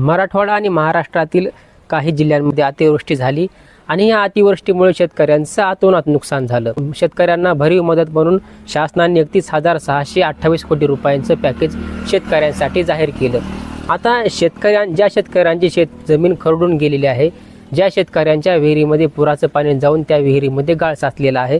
मराठवाडा आणि महाराष्ट्रातील काही जिल्ह्यांमध्ये अतिवृष्टी झाली आणि या अतिवृष्टीमुळे शेतकऱ्यांचं आतोनात नुकसान झालं. शेतकऱ्यांना भरीव मदत म्हणून शासनाने एकतीस हजार सहाशे अठ्ठावीस कोटी रुपयांचं पॅकेज शेतकऱ्यांसाठी जाहीर केलं. आता शेतकऱ्यां ज्या शेतकऱ्यांची शेत जमीन खरडून गेलेली आहे ज्या शेतकऱ्यांच्या विहिरीमध्ये पुराचं पाणी जाऊन त्या विहिरीमध्ये गाळ साचलेला आहे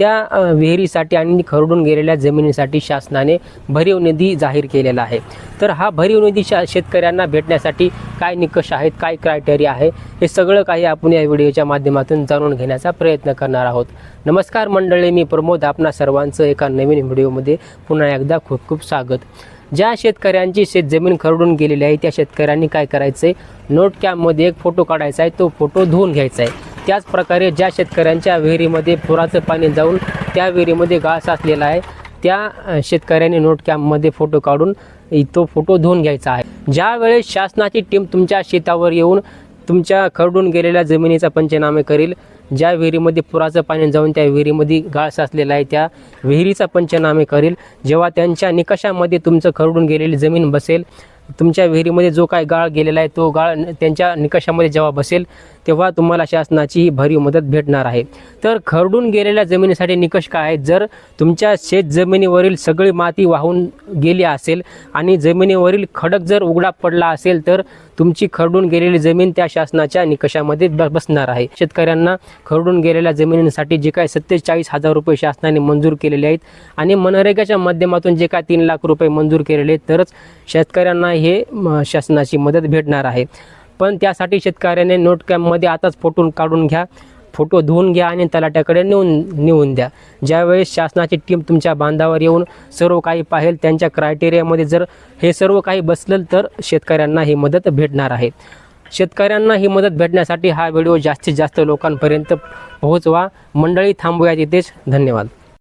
त्या विहिरीसाठी आणि खरडून गेलेल्या जमिनीसाठी शासनाने भरीव निधी जाहीर केलेला आहे. तर हा भरीव निधी शा शेतकऱ्यांना भेटण्यासाठी काय निकष आहेत काय क्रायटेरिया आहे हे सगळं काही आपण या व्हिडिओच्या माध्यमातून जाणून घेण्याचा प्रयत्न करणार आहोत. नमस्कार मंडळी मी प्रमोद आपणा सर्वांचं एका नवीन व्हिडिओमध्ये पुन्हा एकदा खूप खूप स्वागत. ज्या शेतकऱ्यांची शेतजमीन खरडून गेलेली आहे त्या शेतकऱ्यांनी काय करायचं आहे नोट कॅम्पमध्ये एक फोटो काढायचा आहे तो फोटो धुवून घ्यायचा आहे. त्याचप्रकारे ज्या शेतकऱ्यांच्या विहिरीमध्ये पुराचं पाणी जाऊन त्या विहिरीमध्ये गाळ साचलेला आहे त्या शेतकऱ्याने शेतकऱ्यांनी नोट कॅम्पमध्ये फोटो काढून तो फोटो धुवून घ्यायचा आहे. ज्यावेळेस शासनाची टीम तुमच्या शेतावर येऊन तुमच्या खरडून गेलेल्या जमिनीचा पंचनामे करेल ज्या विहिरीमध्ये पुराचं पाणी जाऊन त्या विहिरीमध्ये गाळ साचलेला आहे त्या विहिरीचा पंचनामे करेल जेव्हा त्यांच्या निकषामध्ये तुमचं खरडून गेलेली जमीन बसेल तुमच्या विहिरीमध्ये जो काय गाळ गेलेला आहे तो गाळ त्यांच्या निकषामध्ये जेव्हा बसेल तेव्हा तुम्हाला शासनाची ही भरीव मदत भेटणार आहे. तर खरडून गेलेल्या जमिनीसाठी निकष काय आहेत? जर तुमच्या शेत जमिनीवरील सगळी माती वाहून गेली असेल आणि जमिनीवरील खडक जर उघडा पडला असेल तर तुमची खरडून गेलेली जमीन त्या शासनाच्या निकषामध्ये बसणार आहे. शेतकऱ्यांना खरडून गेलेल्या जमिनींसाठी जे काय सत्तेचाळीस हजार रुपये शासनाने मंजूर केलेले आहेत आणि मनरेगाच्या माध्यमातून जे काय तीन लाख रुपये मंजूर केलेले आहेत तरच शेतकऱ्यांना हे म, शासनाची मदत भेटणार आहे. पण त्यासाठी शेतकऱ्याने नोट कॅम्पमध्ये आताच फोटून काढून घ्या. फोटो धुवून घ्या आणि तलाट्याकडे नेऊन नेऊन द्या. ज्यावेळेस शासनाची टीम तुमच्या बांधावर येऊन सर्व काही पाहेल त्यांच्या क्रायटेरियामध्ये जर हे सर्व काही बसलं तर शेतकऱ्यांना ही मदत भेटणार आहे. शेतकऱ्यांना ही मदत भेटण्यासाठी हा व्हिडिओ जास्तीत जास्त लोकांपर्यंत पोहोचवा. मंडळी थांबूया तिथेच धन्यवाद.